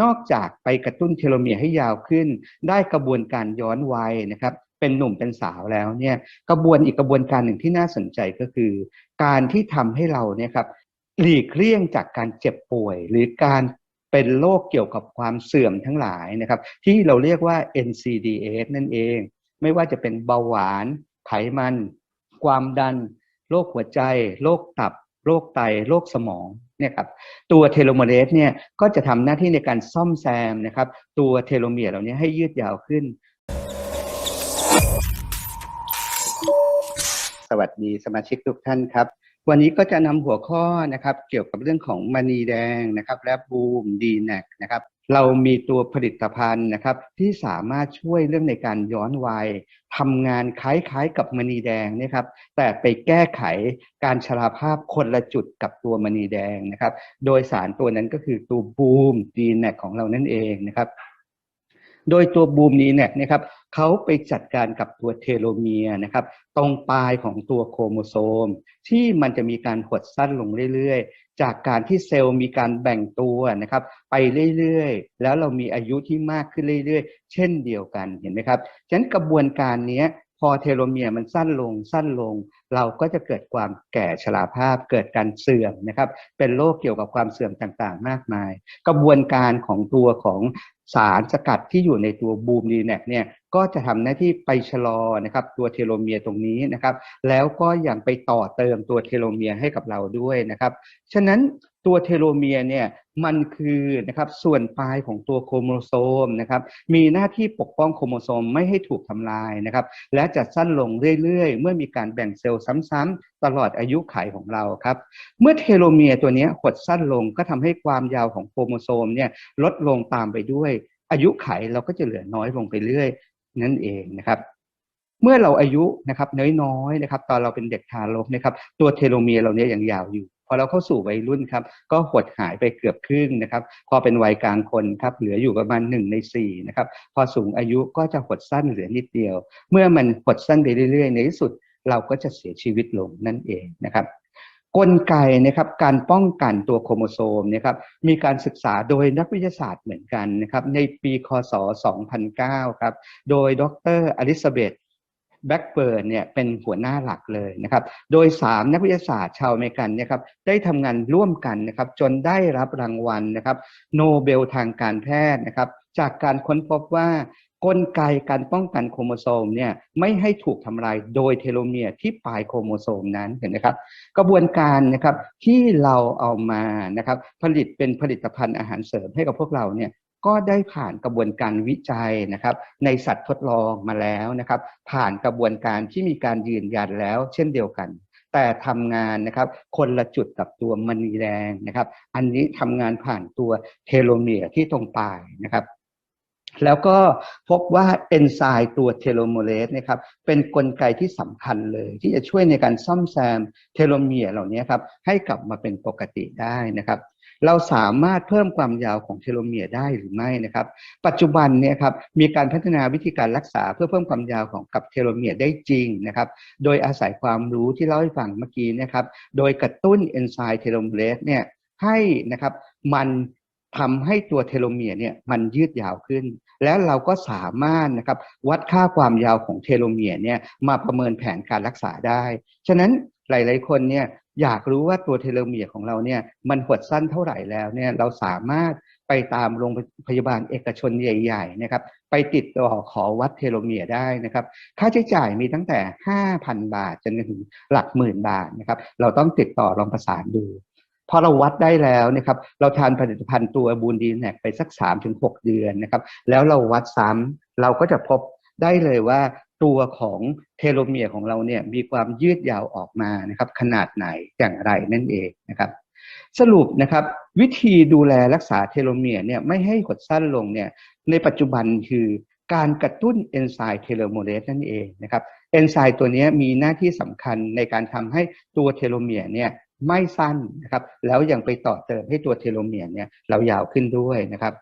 นอกจากไปกระตุ้นเทโลเมียร์ให้ยาวขึ้น ได้กระบวนการย้อนวัยนะครับเป็นหนุ่มเป็นสาวแล้วเนี่ยกระบวนอีกกระบวนการหนึ่งที่น่าสนใจก็คือ การที่ทำให้เราเนี่ยครับหลีกเลี่ยงจากการเจ็บป่วย หรือการเป็นโรคเกี่ยวกับความเสื่อมทั้งหลายนะครับ ที่เราเรียกว่า NCDs นั่นเอง ไม่ว่าจะเป็นเบาหวาน ไขมัน ความดัน โรคหัวใจ โรคตับ โรคไต โรคสมอง เนี่ยครับตัวเทโลเมเรสเนี่ยก็จะทำหน้าที่ในการซ่อมแซมนะครับตัวเทโลเมียร์เหล่านี้ให้ยืดยาวขึ้น สวัสดีสมาชิกทุกท่านครับ วันนี้ก็จะนำหัวข้อนะครับเกี่ยวกับเรื่องของมณีแดงนะครับและบูมดีแนกนะครับ เรามีตัวผลิตภัณฑ์นะครับ ที่สามารถช่วยเรื่องในการย้อนวัยทำงานคล้ายๆกับมณีแดงนะครับ แต่ไปแก้ไขการชราภาพคนละจุดกับตัวมณีแดงนะครับ โดยสารตัวนั้นก็คือตัวบูมดีแนของเรานั่นเองนะครับ โดยตัวบูมนี้เนี่ยนะครับเขาไปจัดการกับตัวเทโลเมียร์นะครับตรงปลายของตัวโครโมโซม ที่มันจะมีการหดสั้นลงเรื่อยๆ จากการที่เซลล์มีการแบ่งตัวนะครับไปเรื่อยๆ แล้วเรามีอายุที่มากขึ้นเรื่อยๆ เช่นเดียวกันเห็นไหมครับฉะนั้นกระบวนการนี้ พอเทโลเมียร์มันสั้นลงสั้นลง เราก็จะเกิดความแก่ชราภาพเกิดการเสื่อมนะครับ เป็นโรคเกี่ยวกับความเสื่อมต่างๆ มากมาย กระบวนการของตัวของสารสกัดที่อยู่ในตัวบูมดีแนกเนี่ยก็จะทำหน้าที่ไปชะลอนะครับตัวเทโลเมียร์ตรงนี้นะครับ แล้วก็ยังไปต่อเติมตัวเทโลเมียร์ให้กับเราด้วยนะครับ ฉะนั้น ตัวเทโลเมียร์เนี่ยมันคือนะครับส่วนปลายของตัวโครโมโซมนะครับมีหน้าที่ปกป้องโครโมโซมไม่ให้ถูกทำลายนะครับและจะสั้นลงเรื่อยๆ เมื่อมีการแบ่งเซลล์ซ้ำๆตลอดอายุขัยของเราครับเมื่อเทโลเมียร์ตัวนี้หดสั้นลงก็ทำให้ความยาวของโครโมโซมเนี่ยลดลงตามไปด้วย อายุไขเราก็จะเหลือน้อยลงไปเรื่อยนั่นเองนะครับเมื่อเราอายุนะครับน้อยๆนะครับตอนเราเป็นเด็กทารกนะครับตัวเทโลเมียร์เราเนี้ยยังยาวอยู่ อเราเข้าสู่วัยรุ่นครับก็หดหายไปเกือบครึ่งนะครับพอเป็นวัยกลางคนครับเหลืออยู่ประมาณหนึ่งในสี่นะครับพอสูงอายุก็จะหดสั้นเหลือนิดเดียว เมื่อมันหดสั้นไปเรื่อยๆ ในที่สุดเราก็จะเสียชีวิตลงนั่นเองนะครับกลไกนะครับการป้องกันตัวโครโมโซมนะครับมีการศึกษาโดยนักวิทยาศาสตร์เหมือนกันนะครับในปีคศ 2009 ครับโดยดรอลิซาเบธ แบ็กเบิร์นเนี่ยเป็นหัวหน้าหลักเลยนะครับโดย 3 นักวิทยาศาสตร์ชาวอเมริกันเนี่ยครับได้ทำงานร่วมกันนะครับจนได้รับรางวัลนะครับโนเบลทางการแพทย์นะครับจากการค้นพบว่ากลไกการป้องกันโครโมโซมเนี่ยไม่ให้ถูกทำลายโดยเทโลเมียร์ที่ปลายโครโมโซมนั้นเห็นไหมครับ กระบวนการนะครับที่เราเอามานะครับผลิตเป็นผลิตภัณฑ์อาหารเสริมให้กับพวกเราเนี่ย ก็ได้ผ่านกระบวนการวิจัยนะครับ ในสัตว์ทดลองมาแล้วนะครับ ผ่านกระบวนการที่มีการยืนยันแล้ว เช่นเดียวกัน แต่ทำงานนะครับ คนละจุดกับตัวมณีแดงนะครับ อันนี้ทำงานผ่านตัวเทโลเมียร์ที่ตรงปลายนะครับแล้วก็พบว่าเอนไซม์ตัวเทโลโมเลสนะครับเป็นนกลไกที่สำคัญเลย ที่จะช่วยในการซ่อมแซมเทโลเมียร์เหล่านี้ครับให้กลับมาเป็นปกติได้นะครับ เราสามารถเพิ่มความยาวของเทโลเมียร์ได้หรือไม่นะครับ ปัจจุบันเนี่ยครับมีการพัฒนาวิธีการรักษาเพื่อเพิ่มความยาวของกับเทโลเมียร์ได้จริงนะครับ โดยอาศัยความรู้ที่เล่าให้ฟังเมื่อกี้นะครับ โดยกระตุ้นเอนไซม์เทโลโมเลสเนี่ยให้นะครับมันทำให้ตัวเทโลเมียร์เนี่ยมันยืดยาวขึ้น แล้วเราก็สามารถนะครับวัดค่าความยาวของเทโลเมียร์เนี่ยมาประเมินแผนการรักษาได้ ฉะนั้นหลาย ๆ คนเนี่ย อยากรู้ว่าตัวเทโลเมียร์ของเราเนี่ยมันหดสั้นเท่าไหร่แล้วเนี่ยเราสามารถไปตามโรงพยาบาลเอกชนใหญ่ๆนะครับไปติดต่อขอวัดเทโลเมียร์ได้นะครับ ค่าใช้จ่ายมีตั้งแต่ 5,000 บาท จนถึงหลักหมื่นบาทนะครับเราต้องติดต่อลองประสานดูพอเราวัดได้แล้วนะครับเราทานผลิตภัณฑ์ตัวบูนดีแนกไปสัก 3-6 เดือนนะครับแล้วเราวัดซ้ำเราก็จะพบได้เลยว่า ตัวของเทโลเมียร์ของเราเนี่ยมีความยืดยาวออกมานะครับขนาดไหนอย่างไรนั่นเองนะครับ สรุปนะครับวิธีดูแลรักษาเทโลเมียร์เนี่ยไม่ให้หดสั้นลงเนี่ยในปัจจุบันคือการกระตุ้นเอนไซม์เทโลโมเลสนั่นเองนะครับเอนไซม์ตัวนี้มีหน้าที่สำคัญในการทำให้ตัวเทโลเมียร์เนี่ยไม่สั้นนะครับแล้วยังไปต่อเติมให้ตัวเทโลเมียร์เนี่ยเรายาวขึ้นด้วยนะครับ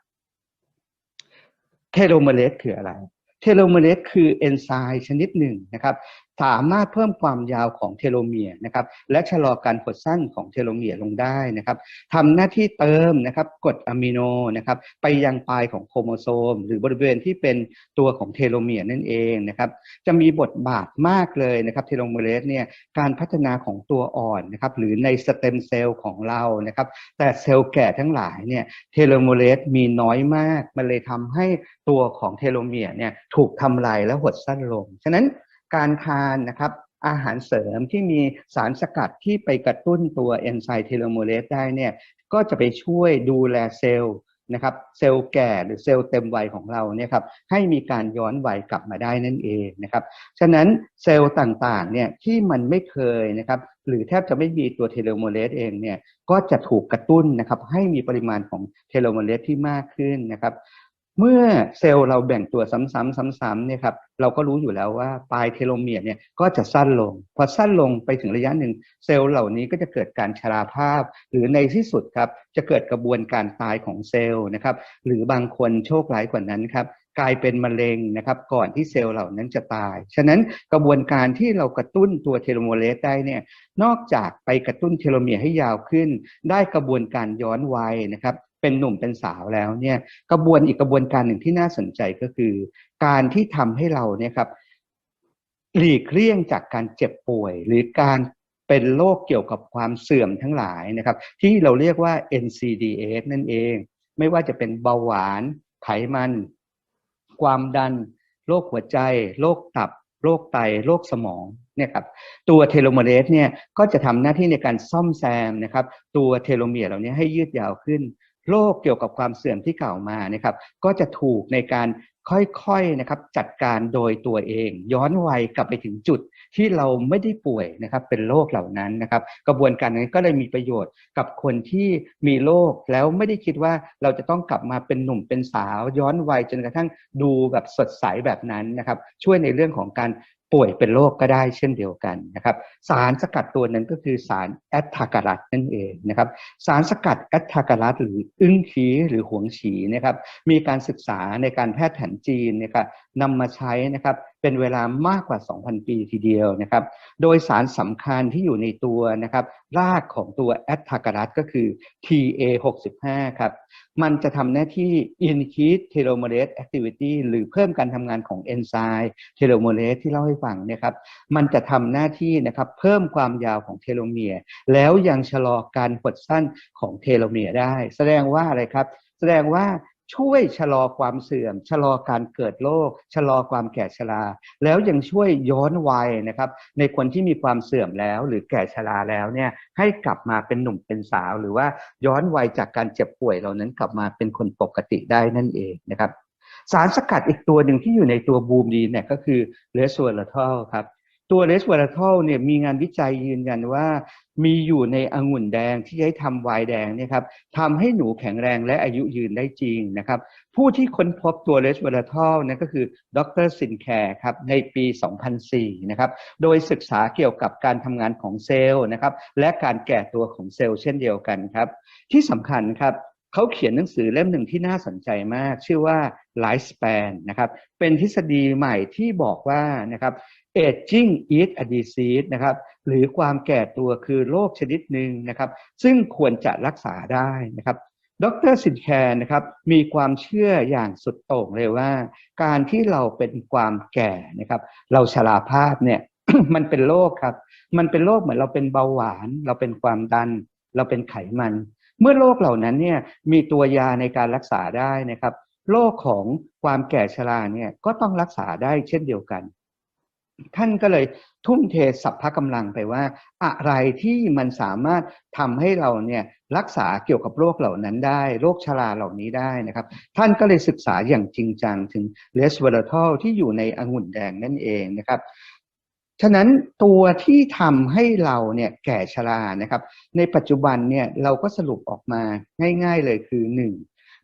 เทโลโมเลสคืออะไร เทโลเมเลสคือเอนไซม์ชนิดหนึ่งนะครับ สามารถเพิ่มความยาวของเทโลเมียร์นะครับและชะลอการหดสั้นของเทโลเมียร์ลงได้นะครับทำหน้าที่เติมนะครับกรดอะมิโนนะครับไปยังปลายของโครโมโซม หรือบริเวณที่เป็นตัวของเทโลเมียร์นั่นเองนะครับจะมีบทบาทมากเลยนะครับเทโลเมเลสเนี่ยการพัฒนาของตัวอ่อนนะครับหรือในสเต็มเซลล์ของเรานะครับแต่เซลล์แก่ทั้งหลายเนี่ยเทโลโมเลสมีน้อยมาก มันเลยทำให้ตัวของเทโลเมียร์เนี่ยถูกทำลายและหดสั้นลง ฉะนั้น การทานนะครับอาหารเสริมที่มีสารสกัดที่ไปกระตุ้นตัวเอนไซม์เทโลโมเลสได้เนี่ยก็จะไปช่วยดูแลเซลล์นะครับเซลล์แก่หรือเซลล์เต็มวัยของเราเนี่ยครับให้มีการย้อนวัยกลับมาได้นั่นเองนะครับฉะนั้นเซลล์ต่างๆเนี่ยที่มันไม่เคยนะครับหรือแทบจะไม่มีตัวเทโลโมเลสเองเนี่ยก็จะถูกกระตุ้นนะครับให้มีปริมาณของเทโลโมเลสที่มากขึ้นนะครับ เมื่อเซลล์เราแบ่งตัวซ้ำๆซ้ำๆเนี่ยครับเราก็รู้อยู่แล้วว่าปลายเทโลเมียร์เนี่ยก็จะสั้นลง พอสั้นลงไปถึงระยะหนึ่ง เซลล์เหล่านี้ก็จะเกิดการชราภาพ หรือในที่สุดครับจะเกิดกระบวนการตายของเซลล์นะครับหรือบางคนโชคร้ายกว่านั้นครับกลายเป็นมะเร็งนะครับก่อนที่เซลล์เหล่านั้นจะตาย ฉะนั้นกระบวนการที่เรากระตุ้นตัวเทโลโมเลสได้เนี่ยนอกจากไปกระตุ้นเทโลเมียร์ให้ยาวขึ้น ได้กระบวนการย้อนวัยนะครับ เป็นหนุ่มเป็นสาวแล้วเนี่ยกระบวนอีกกระบวนการหนึ่งที่น่าสนใจก็คือ การที่ทำให้เราเนี่ยครับหลีกเลี่ยงจากการเจ็บป่วย หรือการเป็นโรคเกี่ยวกับความเสื่อมทั้งหลายนะครับ ที่เราเรียกว่า NCDs นั่นเอง ไม่ว่าจะเป็นเบาหวาน ไขมัน ความดัน โรคหัวใจ โรคตับ โรคไต โรคสมองเนี่ยครับตัวเทโลโมเลสเนี่ยก็จะทำหน้าที่ในการซ่อมแซมนะครับ ตัวเทโลเมียร์เหล่านี้ให้ยืดยาวขึ้น โรคเกี่ยวกับความเสื่อมที่กล่าวมานะครับ ก็จะถูกในการค่อยๆนะครับจัดการโดยตัวเอง ย้อนวัยกลับไปถึงจุดที่เราไม่ได้ป่วยนะครับเป็นโรคเหล่านั้นนะครับ กระบวนการนี้ก็เลยมีประโยชน์กับคนที่มีโรคแล้วไม่ได้คิดว่าเราจะต้องกลับมาเป็นหนุ่มเป็นสาว ย้อนวัยจนกระทั่งดูแบบสดใสแบบนั้นนะครับ ช่วยในเรื่องของการ ป่วยเป็นโรคก็ได้เช่นเดียวกันนะครับ สารสกัดตัวนั้นก็คือสารแอตทาการัตนั่นเองนะครับ สารสกัดแอตทาการัตหรืออึ้งขีหรือหวงฉีนะครับ มีการศึกษาในการแพทย์แผนจีนนะครับนำมาใช้นะครับ เป็นเวลามากกว่า 2,000 ปีทีเดียวนะครับ โดยสารสำคัญที่อยู่ในตัวนะครับ รากของตัวแอตทาการัตก็คือ TA65 ครับ มันจะทำหน้าที่ increase telomerase activity หรือเพิ่มการทำงานของเอนไซม์ telomerase ที่เล่าให้ฟังเนี่ยครับ มันจะทำหน้าที่นะครับ เพิ่มความยาวของเทโลเมียร์แล้วยังชะลอการหดสั้นของเทโลเมียร์ได้ แสดงว่าอะไรครับ แสดงว่า ช่วยชะลอความเสื่อม ชะลอการเกิดโรคชะลอความแก่ชราแล้วยังช่วยย้อนวัยนะครับในคนที่มีความเสื่อมแล้ว หรือแก่ชราแล้วเนี่ยให้กลับมาเป็นหนุ่มเป็นสาว หรือว่าย้อนวัยจากการเจ็บป่วยเหล่านั้นกลับมาเป็นคนปกติได้นั่นเองนะครับสารสกัดอีกตัวหนึ่งที่อยู่ในตัวบูมดีเนี่ยก็คือเลสเวอร์ทอลครับ ตัวเลสเวอร์ทอลเนี่ยมีงานวิจัยยืนยันว่า มีอยู่ในองุ่นแดงที่ใช้ทำไวน์แดงเนี่ยครับทำให้หนูแข็งแรงและอายุยืนได้จริงนะครับ ผู้ที่ค้นพบตัวเลสเวอร์ทอลนั่นก็คือดรซินแคร์ครับในปี 2004 นะครับ โดยศึกษาเกี่ยวกับการทำงานของเซลล์นะครับ และการแก่ตัวของเซลล์เช่นเดียวกันครับ ที่สำคัญครับเขาเขียนหนังสือเล่มหนึ่งที่น่าสนใจมาก ชื่อว่า Lifespan นะครับเป็นทฤษฎีใหม่ที่บอกว่านะครับ aging is a disease นะครับหรือความแก่ตัวคือโรคชนิดหนึ่งนะครับซึ่งควรจะรักษาได้นะครับดรสินแคร์นะครับมีความเชื่ออย่างสุดโต่งเลยว่า การที่เราเป็นความแก่นะครับเราชราภาพเนี่ยมันเป็นโรคครับ มันเป็นโรคเหมือนเราเป็นเบาหวาน เราเป็นความดัน เราเป็นไขมัน เมื่อโรคเหล่านั้นเนี่ยมีตัวยาในการรักษาได้นะครับโรคของความแก่ชราเนี่ยก็ต้องรักษาได้เช่นเดียวกัน ท่านก็เลยทุ่มเทสัพพะกำลังไปว่า อะไรที่มันสามารถทำให้เราเนี่ยรักษาเกี่ยวกับโรคเหล่านั้นได้ โรคชราเหล่านี้ได้นะครับ ท่านก็เลยศึกษาอย่างจริงจังถึงเลสเวอร์ทอลที่อยู่ในองุ่นแดงนั่นเองนะครับฉะนั้นตัวที่ทำให้เราเนี่ยแก่ชรานะครับ ในปัจจุบันเนี่ยเราก็สรุปออกมาง่าย ๆเลยคือหนึ่ง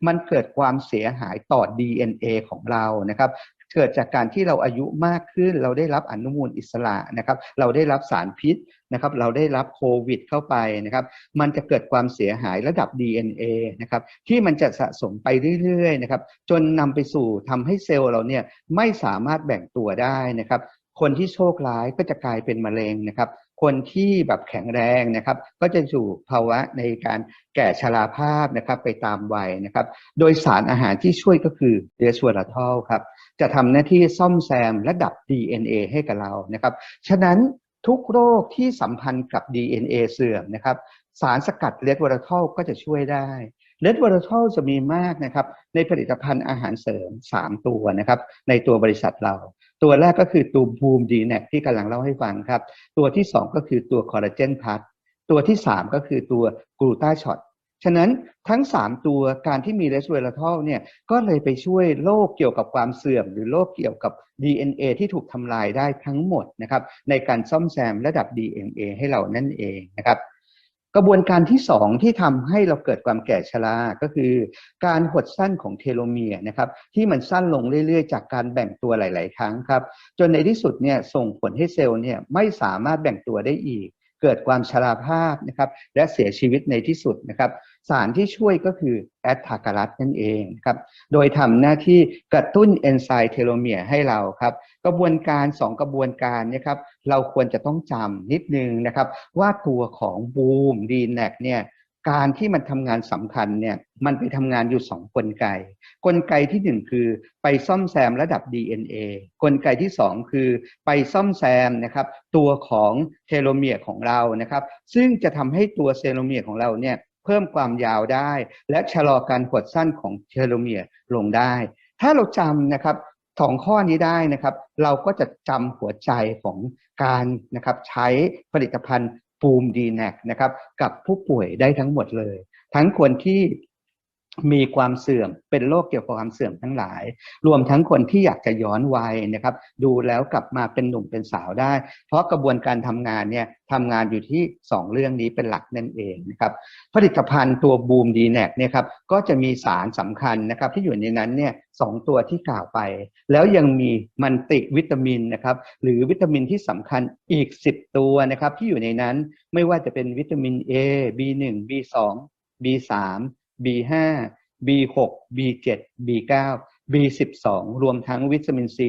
มันเกิดความเสียหายต่อ DNA ของเรานะครับ เกิดจากการที่เราอายุมากขึ้น เราได้รับอนุมูลอิสระนะครับเราได้รับสารพิษนะครับเราได้รับโควิดเข้าไปนะครับมันจะเกิดความเสียหายระดับ DNA นะครับที่มันจะสะสมไปเรื่อยๆนะครับจนนำไปสู่ทำให้เซลล์เราเนี่ยไม่สามารถแบ่งตัวได้นะครับคนที่โชคร้ายก็จะกลายเป็นมะเร็งนะครับ คนที่แบบแข็งแรงนะครับ ก็จะสู่ภาวะในการแก่ชราภาพนะครับไปตามวัยนะครับ โดยสารอาหารที่ช่วยก็คือเรสวอราทอลครับจะทำหน้าที่ซ่อมแซมและดับ DNA ให้กับเรานะครับ ฉะนั้นทุกโรคที่สัมพันธ์กับ DNA เสื่อมนะครับ สารสกัดเลดวอราทอลก็จะช่วยได้ เลดวอราทอลจะมีมากนะครับในผลิตภัณฑ์อาหารเสริม 3 ตัวนะครับในตัวบริษัทเรา ตัวแรกก็คือตัวบูมดีแนกที่กำลังเล่าให้ฟังครับ ตัวที่ 2 ก็คือตัวคอลลาเจนพัทตัวที่ 3 ก็คือตัวกลูตาช็อตฉะนั้นทั้ง 3 ตัวการที่มีเลสเวอราทอลเนี่ยก็เลยไปช่วยโรคเกี่ยวกับความเสื่อม หรือโรคเกี่ยวกับ DNA ที่ถูกทำลายได้ทั้งหมดนะครับในการซ่อมแซมระดับ DNA ให้เรานั่นเองนะครับ กระบวนการที่ 2 ที่ทำให้เราเกิดความแก่ชราก็คือ การหดสั้นของเทโลเมียร์นะครับที่มันสั้นลงเรื่อยๆ จากการแบ่งตัวหลาย ๆ ครั้งครับ จนในที่สุดเนี่ยส่งผลให้เซลล์เนี่ยไม่สามารถแบ่งตัวได้อีก เกิดความชราภาพนะครับและเสียชีวิตในที่สุดนะครับ สารที่ช่วยก็คือแอดทาการัสนั่นเองครับ โดยทำหน้าที่กระตุ้นเอนไซม์เทโลเมียร์ให้เราครับ กระบวนการ 2 กระบวนการนะครับเราควรจะต้องจำนิดนึงนะครับ ว่าตัวของบูมดีแนกเนี่ยการที่มันทำงานสำคัญเนี่ยมันไปทำงานอยู่ 2 กลไก กลไกที่ 1 คือไปซ่อมแซมระดับ DNA กลไกที่ 2 คือไปซ่อมแซมนะครับตัวของเทโลเมียร์ของเรานะครับ ซึ่งจะทำให้ตัวเซโลเมียร์ของเราเนี่ย เพิ่มความยาวได้ และชะลอการหดสั้นของเทโลเมียร์ลงได้ ถ้าเราจำนะครับสองข้อนี้ได้นะครับ เราก็จะจำหัวใจของการนะครับใช้ผลิตภัณฑ์ปูมดีแนกนะครับกับผู้ป่วยได้ทั้งหมดเลย ทั้งคนที่ มีความเสื่อมเป็นโรคเกี่ยวกับความเสื่อมทั้งหลาย รวมทั้งคนที่อยากจะย้อนวัยนะครับ ดูแล้วกลับมาเป็นหนุ่มเป็นสาวได้ เพราะกระบวนการทำงานเนี่ยทำงานอยู่ที่ 2 เรื่องนี้เป็นหลักนั่นเองนะครับผลิตภัณฑ์ตัวบูมดีแนกเนี่ยครับก็จะมีสารสำคัญนะครับที่อยู่ในนั้นเนี่ยสองตัวที่กล่าวไป แล้วยังมีมันติวิตามินนะครับหรือวิตามินที่สำคัญอีก 10 ตัวนะครับที่อยู่ในนั้นไม่ว่าจะเป็นวิตามิน A B1 B2 B3 B5 B6 B7 B9 B12 รวมทั้งวิตามิน C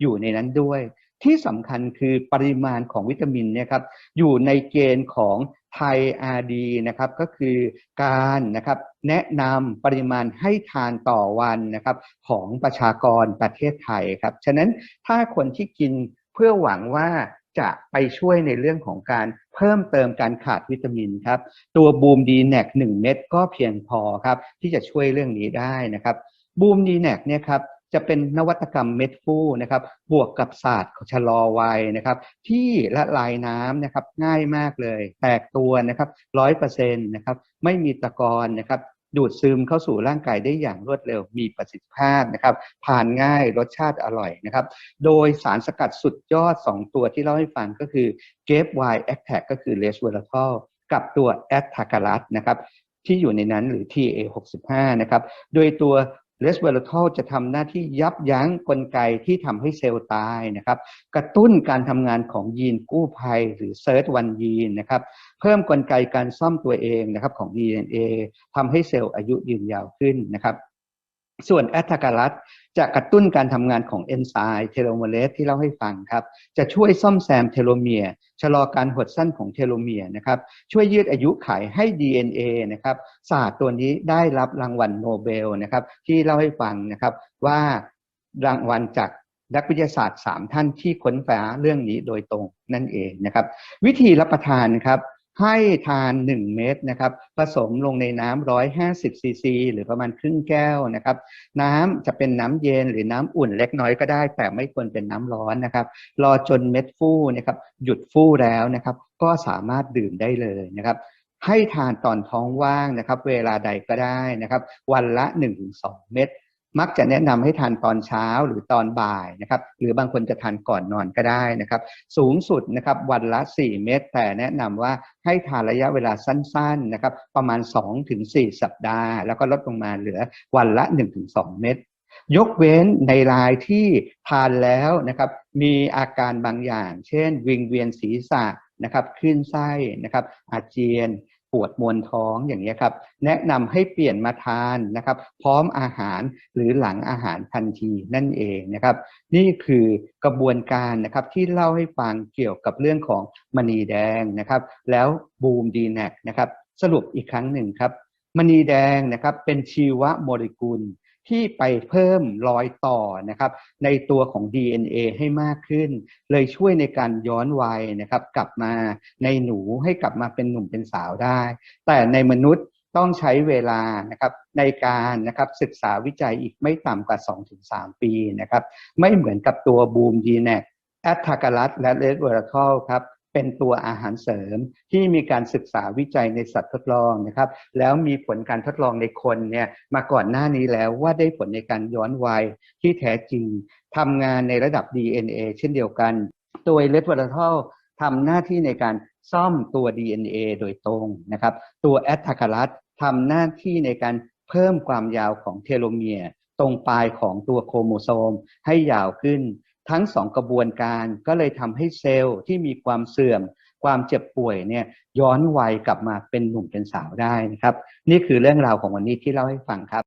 อยู่ในนั้นด้วย ที่สำคัญคือปริมาณของวิตามินเนี่ยครับอยู่ในเกณฑ์ของไทยอาดีนะครับก็คือการนะครับแนะนำปริมาณให้ทานต่อวันนะครับของประชากรประเทศไทยครับฉะนั้นถ้าคนที่กินเพื่อหวังว่า จะไปช่วยในเรื่องของการเพิ่มเติมการขาดวิตามินครับ ตัวบูมดีแนกหนึ่งเม็ดก็เพียงพอครับที่จะช่วยเรื่องนี้ได้นะครับบูมดีแนกเนี่ยครับจะเป็นนวัตกรรมเม็ดฟูนะครับ บวกกับศาสตร์ชะลอวัยนะครับ ที่ละลายน้ำนะครับง่ายมากเลย แตกตัวนะครับร้อยเปอร์เซ็นต์นะครับไม่มีตะกอนนะครับ ดูดซึมเข้าสู่ร่างกายได้อย่างรวดเร็วมีประสิทธิภาพนะครับทานง่ายรสชาติอร่อยนะครับ โดยสารสกัดสุดยอด 2 ตัวที่เล่าให้ฟังก็คือเกฟไวแอคแทกก็คือเลสเวอร์ทอลกับตัวแอตทากาลัสนะครับที่อยู่ในนั้นหรือ TA65 นะครับ โดยตัว เลสเวอร์ทอลจะทำหน้าที่ยับยั้งกลไกที่ทำให้เซลล์ตายนะครับ กระตุ้นการทำงานของยีนกู้ภัยหรือเซิร์ชวันยีนนะครับ เพิ่มกลไกการซ่อมตัวเองนะครับของ DNA ทำให้เซลล์อายุยืนยาวขึ้นนะครับ ส่วนแอตทากาลัสจะกระตุ้นการทำงานของเอนไซม์เทโลโมเลสที่เล่าให้ฟังครับ จะช่วยซ่อมแซมเทโลเมียร์ชะลอการหดสั้นของเทโลเมียร์นะครับ ช่วยยืดอายุขัยให้ DNA นะครับศาสตร์ตัวนี้ได้รับรางวัลโนเบลนะครับ ที่เล่าให้ฟังนะครับว่ารางวัลจากนักวิทยาศาสตร์ 3 ท่านที่ค้นคว้าเรื่องนี้โดยตรงนั่นเองนะครับ วิธีรับประทานครับ ให้ทาน 1 เม็ดนะครับ ผสมลงในน้ำ150ซีซีหรือประมาณครึ่งแก้วนะครับ น้ำจะเป็นน้ำเย็นหรือน้ำอุ่นเล็กน้อยก็ได้ แต่ไม่ควรเป็นน้ำร้อนนะครับ รอจนเม็ดฟูนะครับหยุดฟูแล้วนะครับ ก็สามารถดื่มได้เลยนะครับให้ทานตอนท้องว่างนะครับ เวลาใดก็ได้นะครับ วันละ 1-2 เม็ด มักจะแนะนำให้ทานตอนเช้าหรือตอนบ่ายนะครับ หรือบางคนจะทานก่อนนอนก็ได้นะครับ สูงสุดนะครับวันละ 4 เม็ดแต่แนะนำว่าให้ทานระยะเวลาสั้นๆนะครับ ประมาณ 2-4 สัปดาห์ แล้วก็ลดลงมาเหลือวันละ 1-2 เม็ดยกเว้นในรายที่ทานแล้วนะครับ มีอาการบางอย่าง เช่น วิงเวียนศีรษะนะครับคลื่นไส้นะครับ อาเจียน ปวดมวนท้องอย่างนี้ครับ แนะนำให้เปลี่ยนมาทานนะครับ พร้อมอาหารหรือหลังอาหารทันทีนั่นเองนะครับ นี่คือกระบวนการนะครับที่เล่าให้ฟังเกี่ยวกับเรื่องของมณีแดงนะครับ แล้วบูมดีแนกนะครับ สรุปอีกครั้งหนึ่งครับมณีแดงนะครับเป็นชีวโมเลกุล ที่ไปเพิ่มรอยต่อนะครับในตัวของ DNA ให้มากขึ้น เลยช่วยในการย้อนวัยนะครับกลับมาในหนูให้กลับมาเป็นหนุ่มเป็นสาวได้ แต่ในมนุษย์ต้องใช้เวลานะครับในการนะครับศึกษาวิจัยอีกไม่ต่ำกว่า 2-3 ปีนะครับไม่เหมือนกับตัวบูมดีแนกแอตทากรัสและเลดเวอร์ทอลครับ เป็นตัวอาหารเสริมที่มีการศึกษาวิจัยในสัตว์ทดลองนะครับ แล้วมีผลการทดลองในคนเนี่ยมาก่อนหน้านี้แล้วว่าได้ผลในการย้อนวัยที่แท้จริงทำงานในระดับ DNA เช่นเดียวกันตัวเลดเวอร์ทอลทำหน้าที่ในการซ่อมตัว DNA โดยตรงนะครับ ตัวแอตทากรัสทำหน้าที่ในการเพิ่มความยาวของเทโลเมียร์ตรงปลายของตัวโครโมโซมให้ยาวขึ้น ทั้งสองกระบวนการก็เลยทำให้เซลล์ที่มีความเสื่อม ความเจ็บป่วยเนี่ยย้อนวัยกลับมาเป็นหนุ่มเป็นสาวได้นะครับ นี่คือเรื่องราวของวันนี้ที่เล่าให้ฟังครับ